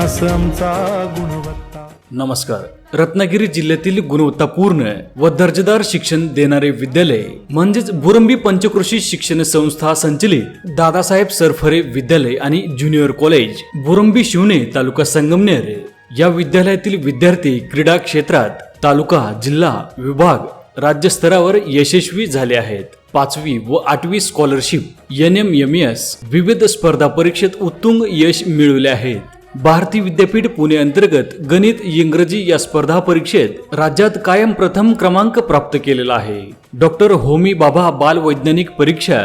ध्यास आमचा गुणवत्ता. नमस्कार. रत्नागिरी जिल्ह्यातील गुणवत्तापूर्ण व दर्जेदार शिक्षण देणारे विद्यालय म्हणजेच बुरंबी पंचकृषी शिक्षण संस्था संचलित दादासाहेब सरफरे विद्यालय आणि ज्युनियर कॉलेज बुरंबी शिवणे तालुका संगमनेर. या विद्यालयातील विद्यार्थी क्रीडा क्षेत्रात तालुका जिल्हा विभाग राज्यस्तरावर यशस्वी झाले आहेत. पाचवी व आठवी scholarship N M M S विविध स्पर्धा परीक्षेत उत्तुंग यश मिळवले आहेत. भारती विद्यापीठ पुणे अंतर्गत गणित इंग्रजी या स्पर्धा परीक्षेत राज्यात कायम प्रथम क्रमांक प्राप्त केलेला आहे. डॉक्टर होमी बाबा बाल वैज्ञानिक परीक्षा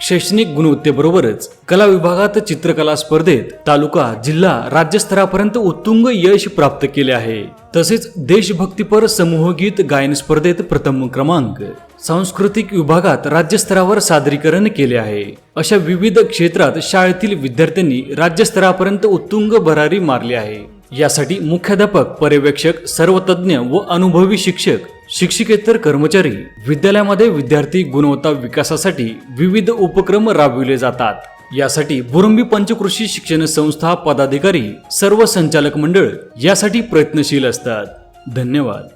शैक्षणिक गुणवत्तेबरोबरच कला विभागात चित्रकला स्पर्धेत तालुका जिल्हा राज्यस्तरापर्यंत उत्तुंग यश प्राप्त केले आहे. तसेच देशभक्तीपर समूहगीत गायन स्पर्धेत प्रथम क्रमांक. सांस्कृतिक विभागात राज्यस्तरावर सादरीकरण केले आहे. अशा विविध क्षेत्रात शाळेतील विद्यार्थ्यांनी राज्यस्तरापर्यंत उत्तुंग भरारी मारली आहे. यासाठी मुख्याध्यापक पर्यवेक्षक सर्व तज्ज्ञ व अनुभवी शिक्षक शिक्षिकेतर कर्मचारी विद्यालयामध्ये विद्यार्थी गुणवत्ता विकासासाठी विविध उपक्रम राबविले जातात. यासाठी भुरंबी पंचकृषी शिक्षण संस्था पदाधिकारी सर्व संचालक मंडळ यासाठी प्रयत्नशील असतात. धन्यवाद.